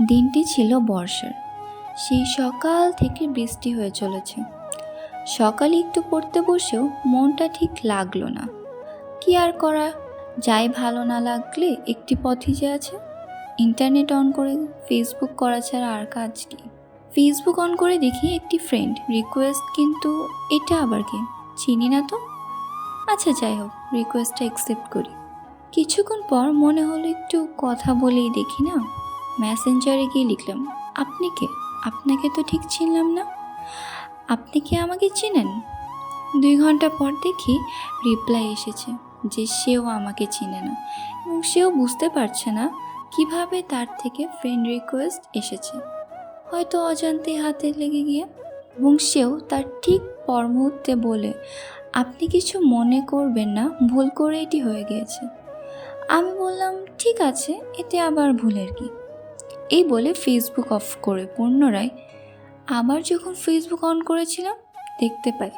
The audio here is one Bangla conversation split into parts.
দিনটি ছিল বর্ষার। সেই সকাল থেকে বৃষ্টি হয়ে চলেছে। সকালে একটু পড়তে বসেও মনটা ঠিক লাগল না। কি আর করা? যাই ভালো না লাগলে একটি পথই যে আছে। ইন্টারনেট অন করে ফেসবুক করা ছাড়া আর কাজ কি? ফেসবুক অন করে দেখি একটি ফ্রেন্ড। রিকোয়েস্ট কিন্তু এটা আবার কি? চিনি না তো? আচ্ছা যাই হোক, রিকোয়েস্টটা অ্যাকসেপ্ট করি। কিছুক্ষণ পর মনে হলো একটু কথা বলেই দেখি না? মেসেঞ্জারে গিয়ে লিখলাম, আপনি কে? আপনাকে তো ঠিক চিনলাম না। আপনি কি আমাকে চেনেন? দুই ঘণ্টা পর দেখি রিপ্লাই এসেছে যে সেও আমাকে চিনে না এবং সেও বুঝতে পারছে না কীভাবে তার থেকে ফ্রেন্ড রিকোয়েস্ট এসেছে। হয়তো অজান্তে হাতে লেগে গিয়ে এবং সেও তার ঠিক পর মুহূর্তে বলে, আপনি কিছু মনে করবেন না, ভুল করে এটি হয়ে গিয়েছে। আমি বললাম, ঠিক আছে, এতে আবার ভুলের কি? এই বলে ফেসবুক অফ করে পুনরায় আবার যখন ফেসবুক অন করেছিলাম, দেখতে পাই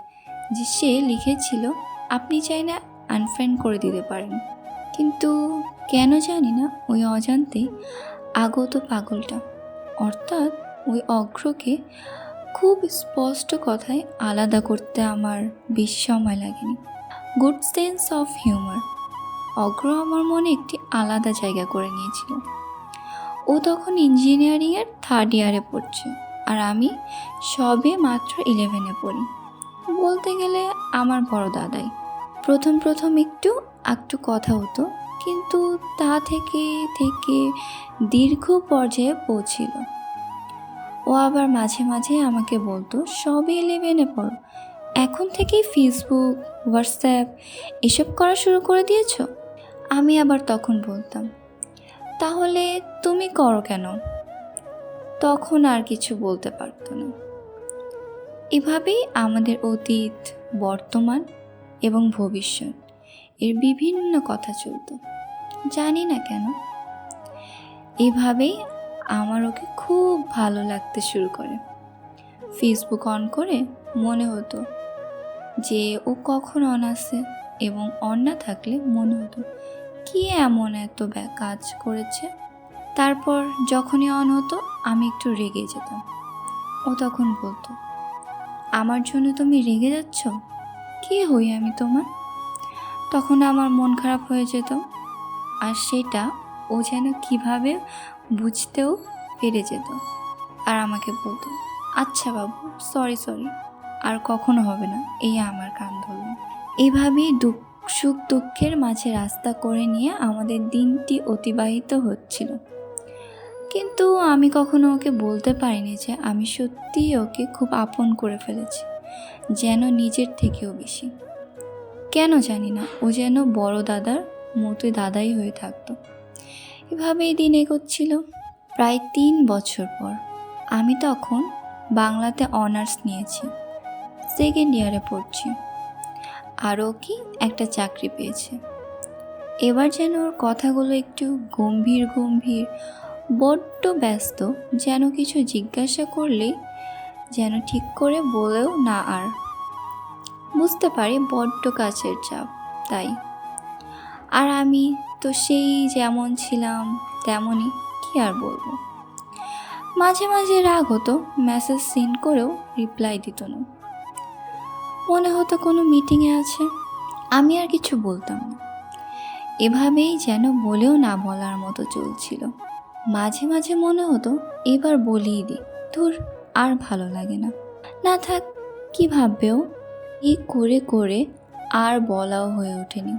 যে সে লিখেছিল, আপনি চাই না আনফ্রেন্ড করে দিতে পারেন। কিন্তু কেন জানি না, ওই অজান্তে আগত পাগলটা, অর্থাৎ ওই অগ্রকে খুব স্পষ্ট কথায় আলাদা করতে আমার বেশি সময় লাগেনি। গুড সেন্স অফ হিউমার অগ্র আমার মনে একটি আলাদা জায়গা করে নিয়েছিল। ও তখন ইঞ্জিনিয়ারিংয়ের থার্ড ইয়ারে পড়ছে। আর আমি সবে মাত্র ইলেভেনে পড়ি। বলতে গেলে আমার বড় দাদাই। প্রথম প্রথম একটু একটু কথা হতো, কিন্তু তা থেকে থেকে দীর্ঘ পর্যায়ে পৌঁছিল। ও আবার মাঝে মাঝে আমাকে বলতো, সবে ইলেভেনে পড়ো। এখন থেকেই ফেসবুক হোয়াটসঅ্যাপ এসব করা শুরু করে দিয়েছ? আমি আবার তখন বলতাম তাহলে তুমি করো কেন? তখন আর কিছু বলতে পারতো না। এভাবেই আমাদের অতীত, বর্তমান এবং ভবিষ্যৎ এর বিভিন্ন কথা চলতো। জানি না কেন। এভাবেই আমার ওকে খুব ভালো লাগতে শুরু করে। ফেসবুক অন করে মনে হতো যে ও কখন অন আসে এবং অন না থাকলে মনে হতো কি এমন এত কাজ করেছে? তারপর যখনই অন হতো, আমি একটু রেগে যেতাম। ও তখন বলতো, আমার জন্য তুমি রেগে যাচ্ছ? কে হই আমি তোমার? তখন আমার মন খারাপ হয়ে যেত, আর সেটা ও যেন কীভাবে বুঝতেও পেরে যেত। আর আমাকে বলতো আচ্ছা বাবু সরি সরি আর কখনো হবে না, এই আমার কান ধরল এভাবেই দুঃখ সুখ দুঃখের মাঝে রাস্তা করে নিয়ে আমাদের দিনটি অতিবাহিত হচ্ছিল। কিন্তু আমি কখনো ওকে বলতে পারিনি যে আমি সত্যিই ওকে খুব আপন করে ফেলেছি, যেন নিজের থেকেও বেশি। কেন জানি না, ও যেন বড় দাদার মতোই দাদাই হয়ে থাকতো। এভাবেই দিন এগোচ্ছিল। প্রায় তিন বছর পর আমি তখন বাংলাতে অনার্স নিয়েছি, সেকেন্ড ইয়ারে পড়ছি। আরও কি একটা চাকরি পেয়েছে। এবার যেন ওর কথাগুলো একটু গম্ভীর গম্ভীর, বড্ড ব্যস্ত, যেন কিছু জিজ্ঞাসা করলেই যেন ঠিক করে বলেও না আর। বুঝতে পারি বড্ড কাছের চাপ, তাই। আর আমি তো সেই যেমন ছিলাম, তেমনই কি আর বলব। মাঝে মাঝে রাগ হতো, মেসেজ সেন্ড করেও রিপ্লাই দিত না। মনে হতো কোনো মিটিংয়ে আছে। আমি আর কিছু বলতাম না। এভাবেই যেন বলেও না বলার মতো চলছিল। মাঝে মাঝে মনে হতো এবার বলেই দিই। ধুর, আর ভালো লাগে না। না থাক, কি ভাববেও এই করে করে আর বলাও হয়ে ওঠেনি।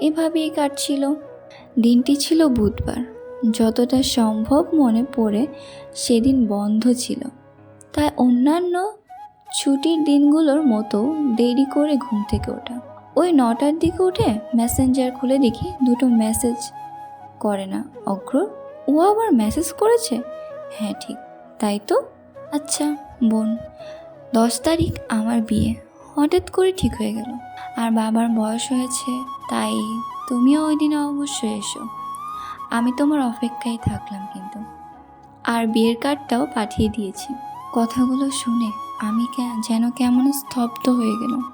এভাবেই কাটছিল। দিনটি ছিল বুধবার। যতটা সম্ভব মনে পড়ে সেদিন বন্ধ ছিল। তাই অন্যান্য ছুটির দিনগুলোর মতো দেরি করে ঘুম থেকে ওঠা। ওই নটার দিকে উঠে মেসেঞ্জার খুলে দেখি দুটো মেসেজ করে না। অগ্র ও আবার মেসেজ করেছে? হ্যাঁ ঠিক। তাই তো? আচ্ছা বোন, দশ তারিখ আমার বিয়ে। হঠাৎ করে ঠিক হয়ে গেল। আর বাবার বয়স হয়েছে, তাই তুমিও ওই দিন অবশ্যই এসো। আমি তোমার অপেক্ষায় থাকলাম কিন্তু। আর বিয়ের কার্ডটাও পাঠিয়ে দিয়েছি। কথাগুলো শুনে আমি যেন কেমন স্তব্ধ হয়ে গেলাম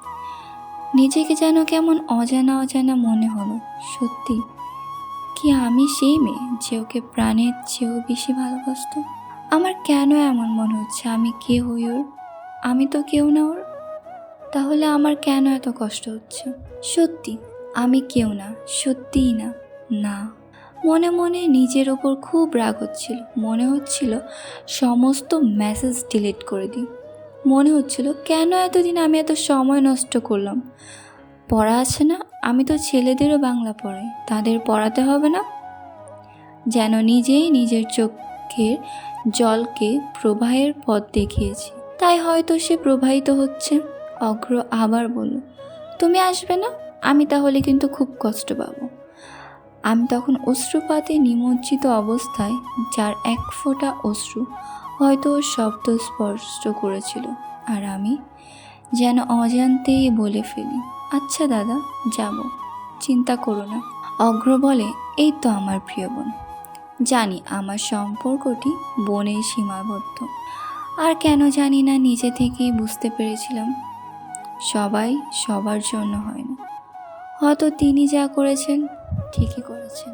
নিজেকে যেন কেমন অজানা অজানা মনে হলো। সত্যি, কি আমি সেই মেয়ে যে ওকে প্রাণের চেয়েও বেশি ভালোবাসতো? আমার কেন এমন মনে হচ্ছে? আমি কে হই ওর? আমি তো কেউ না ওর। তাহলে আমার কেন এত কষ্ট হচ্ছে? সত্যি, আমি কেউ না, সত্যিই না না। মনে মনে নিজের ওপর খুব রাগ হচ্ছিল। মনে হচ্ছিল সমস্ত মেসেজ ডিলিট করে দিই। মনে হচ্ছিল, কেন এতদিন আমি এত সময় নষ্ট করলাম? পড়া আছে না, আমি তো ছেলেদেরও বাংলা পড়াই, তাদের পড়াতে হবে না? যেন নিজেই নিজের চোখের জলকে প্রবাহের পথ দেখিয়েছি। তাই হয়তো সে প্রবাহিত হচ্ছে, অগ্র আবার বলল, তুমি আসবে না? আমি তাহলে কিন্তু খুব কষ্ট পাবো। আমি তখন অশ্রুপাতে নিমজ্জিত অবস্থায়, যার এক ফোঁটা অশ্রু হয়তো শব্দ স্পষ্ট করেছিল, আর আমি যেন অজান্তেই বলে ফেলি আচ্ছা দাদা, যাব, চিন্তা করো না। অগ্র বলে, এই তো আমার প্রিয় বোন। জানি আমার সম্পর্কটি বোনের সীমাবদ্ধ। আর কেন জানি না নিজে থেকেই বুঝতে পেরেছিলাম, সবাই সবার জন্য হয় না। হয়তো তিনি যা করেছেন ঠিকই করেছেন।